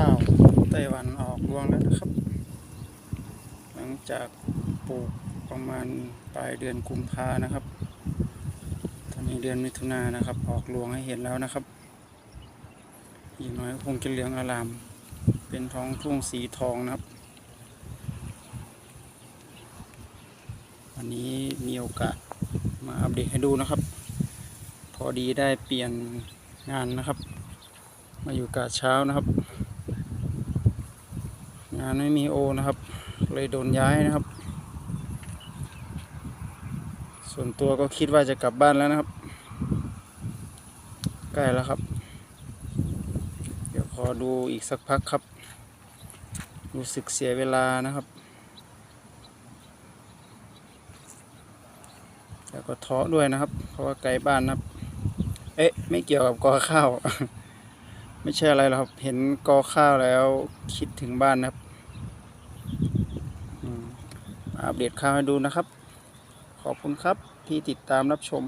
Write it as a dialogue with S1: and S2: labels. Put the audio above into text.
S1: ข้าวไต้หวันออกรวงแล้วนะครับ หลังจากปลูกประมาณปลายเดือนกุมภานะครับ ตอนนี้เดือนมิถุนายนนะครับ ออกรวงให้เห็นแล้วนะครับ อีกน้อยคงจะเหลืองอาราม เป็นท้องทุ่งสีทองนะครับ วันนี้มีโอกาสมาอัปเดตให้ดูนะครับ พอดีได้เปลี่ยนงานนะครับ มาอยู่กะเช้านะครับานไม่มีโอนะครับ เลยโดนย้ายนะครับ ส่วนตัวก็คิดว่าจะกลับบ้านแล้วนะครับ ใกล้แล้วครับ เดี๋ยวขอดูอีกสักพักครับ รู้สึกเสียเวลานะครับแล้วก็ท้อด้วยนะครับ เพราะว่าไกลบ้านนะครับ เอ๊ะ ไม่เกี่ยวกับกอข้าว ไม่ใช่อะไรหรอกครับ เห็นกอข้าวแล้วคิดถึงบ้านนะครับอืมมา อัปเดตข่าวให้ดูนะครับ ขอบคุณครับที่ติดตามรับชม